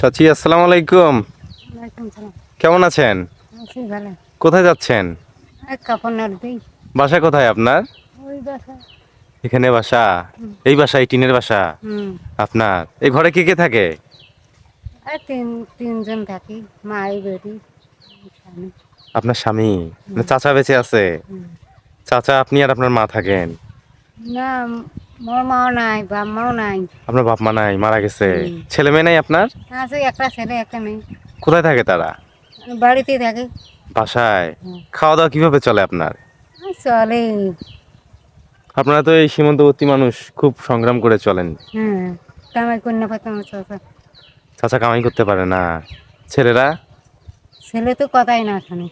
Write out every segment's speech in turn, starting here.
চাচি আসসালামু আলাইকুম। কেমন আছেন? কোথায় যাচ্ছেন? বাসা কোথায় আপনার? এখানে বাসা? এই বাসা এই টিনের বাসা? আপনার? এই ঘরে কে কে থাকে? তিন তিনজন থাকি মাই বেটি আপনার স্বামী? চাচা বেঁচে আছে? চাচা আপনি আর আপনার মা থাকেন? না মোর মাও নাই বাপ মাও নাই। আপনার বাপ মা নাই মারা গেছে। ছেলে মেয়ে নাই আপনার? আছে একটা ছেলে একটা নেই কোথায় থাকে তারা? বাড়িতে থাকে। বাসায়? খাওয়া দাওয়া কীভাবে চলে আপনার? চলে। আপনারা তো এই সীমান্তবর্তী মানুষ খুব সংগ্রাম করে চলেন। হ্যাঁ কামাই কন্যা পাতাম চাচা। চাচা কামাই করতে পারে না। ছেলেরা? ছেলে তো কথাই না শোনে।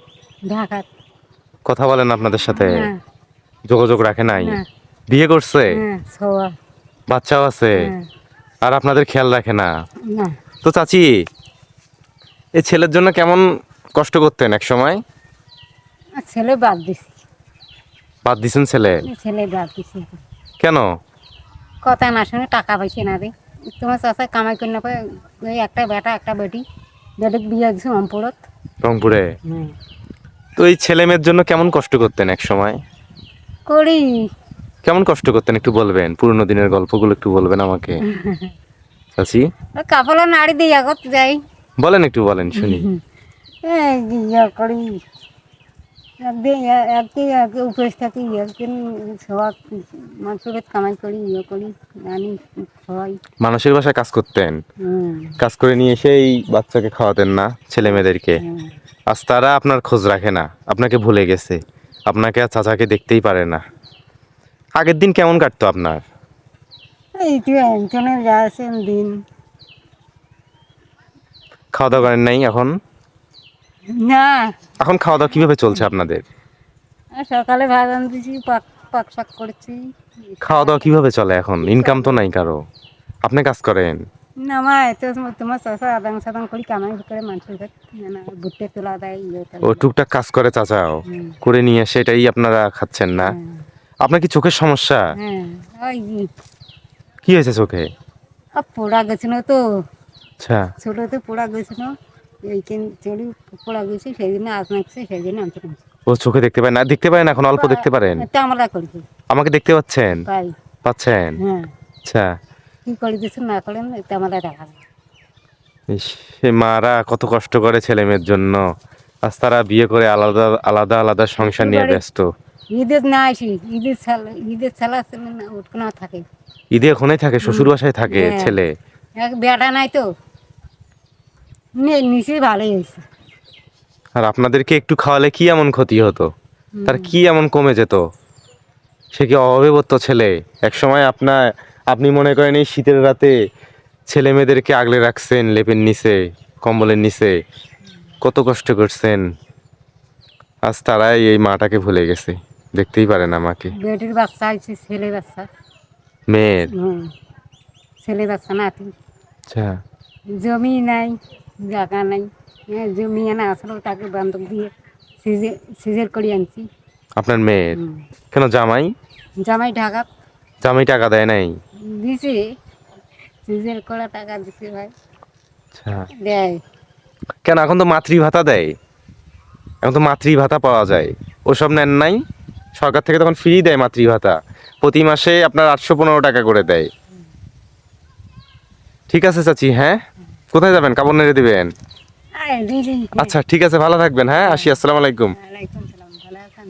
ঢাকা কথা বলেন আপনাদের সাথে। হ্যাঁ। যোগাযোগ রাখে নাই। হ্যাঁ। বিয়ে করছে? হ্যাঁ বাচ্চাও আছে? হ্যাঁ। আর আপনাদের খেয়াল রাখে না? তো চাচি এই ছেলের জন্য কেমন কষ্ট করতেন এক সময় ছেলে বাদ দিছি। বাদ দিছেন ছেলে? ছেলে বাদ দিছি। কেন? কথা না শুনে টাকা পয়সা না দে তোমার চাষা কামাই করে না ওই একটা বেটা একটা বেটি বেটিক বিয়ে দিছে অম্পরত রংপুরে? হ্যাঁ। তো এই ছেলে মেয়ের জন্য কেমন কষ্ট করতেন এক সময় করি। কেমন কষ্ট করতেন? একটু বলবেন পুরনো দিনের গল্পগুলো একটু বলবেন আমাকে। চাচি? কাপড় নাড়ি দিয়ে আগত যাই। বলেন একটু বলেন শুনি। ইয়ে উপেস থাকি একদিন সবাই মানুষের কামাই করি ইয়ে করি আনি খাওয়াই। মানুষের বাসায় কাজ করতেন? কাজ করে নিয়ে এসেই বাচ্চাকে খাওয়াতেন না ছেলে মেয়েদেরকে আজ তারা আপনার খোঁজ রাখে না আপনাকে ভুলে গেছে। আপনাকে আর চাচাকে দেখতেই পারে না। আগের দিন কেমন কাটতো আপনার? এই তো একজনে যা আছেন দিন। খাওয়া দাওয়া করেন নাই এখন? না। এখন খাওয়া দাওয়া কীভাবে চলছে আপনাদের? সকালে ভাত আনতেছি পাক পাক শাক করছি। খাওয়া দাওয়া কীভাবে চলে এখন? ইনকাম তো নাই কারও? আপনি কাজ করেন? না মা এত তোমার চাষা আদান সাদান করি কামাই করে মানুষের ঘর তোলা দেয় ইয়ে ও টুকটাক কাজ করে চাচাও। করে নিয়ে সেটাই আপনারা খাচ্ছেন না? আপনার কি চোখের সমস্যা? হ্যাঁ ওই কি হয়েছে চোখে? পোড়া গেছিল তো। আচ্ছা। ছোটোতে পোড়া গেছিল এইখান চড়ি পোড়া গেছে সেই জন্য আজ সেই জন্য আনতে ও চোখে দেখতে পারেন না দেখতে পারেন এখন অল্প দেখতে পারেন? করছি। আমাকে দেখতে পাচ্ছেন? পাই। পাচ্ছেন? হ্যাঁ। আচ্ছা। কি করে দিচ্ছে না করেন তামলা দেখা সে মারা কত কষ্ট করে ছেলে মেয়ের জন্য। আজ তারা বিয়ে করে আলাদা আলাদা আলাদা সংসার নিয়ে ব্যস্ত। ঈদের না আসি ঈদের ছালা ঈদের ছালা ছেলে না উঠকোনা থাকে। ঈদে ওখানেই থাকে শ্বশুর বাসায় থাকে হ্যাঁ। ছেলে? এক বেটা নাই তো। নিচে ভালোই হয়েছে। আর আপনাদেরকে একটু খাওয়ালে কি এমন ক্ষতি হতো? তার কি এমন কমে যেত? সে কি অভাবে ছেলে? এক সময় আপনার আপনি মনে করেন এই শীতের রাতে ছেলে মেয়েদেরকে আগলে রাখছেন লেপের নিচে কম্বলের নিচে। কত কষ্ট করছেন। আজ তারাই এই মাটাকে ভুলে গেছে। দেখতেই পারে পারেন আমাকে। বেটির বাচ্চা হয়েছে ছেলে বাচ্চা। মেয়ের? হুম ছেলে বাচ্চা নাতি। আচ্ছা। জমি নাই জায়গা নাই। হ্যাঁ জমি আনা আসলো তাকে বন্ধক দিয়ে সিজে সিজের করে আনছি। আপনার মেয়ের? হুম। কেন জামাই? জামাই ঢাকা। জামাই টাকা দেয় নাই? দিছে। সিজের করা টাকা দিছে ভাই। আচ্ছা। দেয়। কেন এখন তো মাতৃ ভাতা দেয়। এখন তো মাতৃ ভাতা পাওয়া যায়। ওসব নেন নাই? সরকার থেকে তখন ফ্রি দেয় মাতৃভাতা। প্রতি মাসে আপনার আটশো পনেরো টাকা করে দেয়। ঠিক আছে চাচি হ্যাঁ? কোথায় যাবেন? কাপড় নেড়ে দিবেন? আচ্ছা ঠিক আছে ভালো থাকবেন হ্যাঁ? আসি আসসালামু আলাইকুম।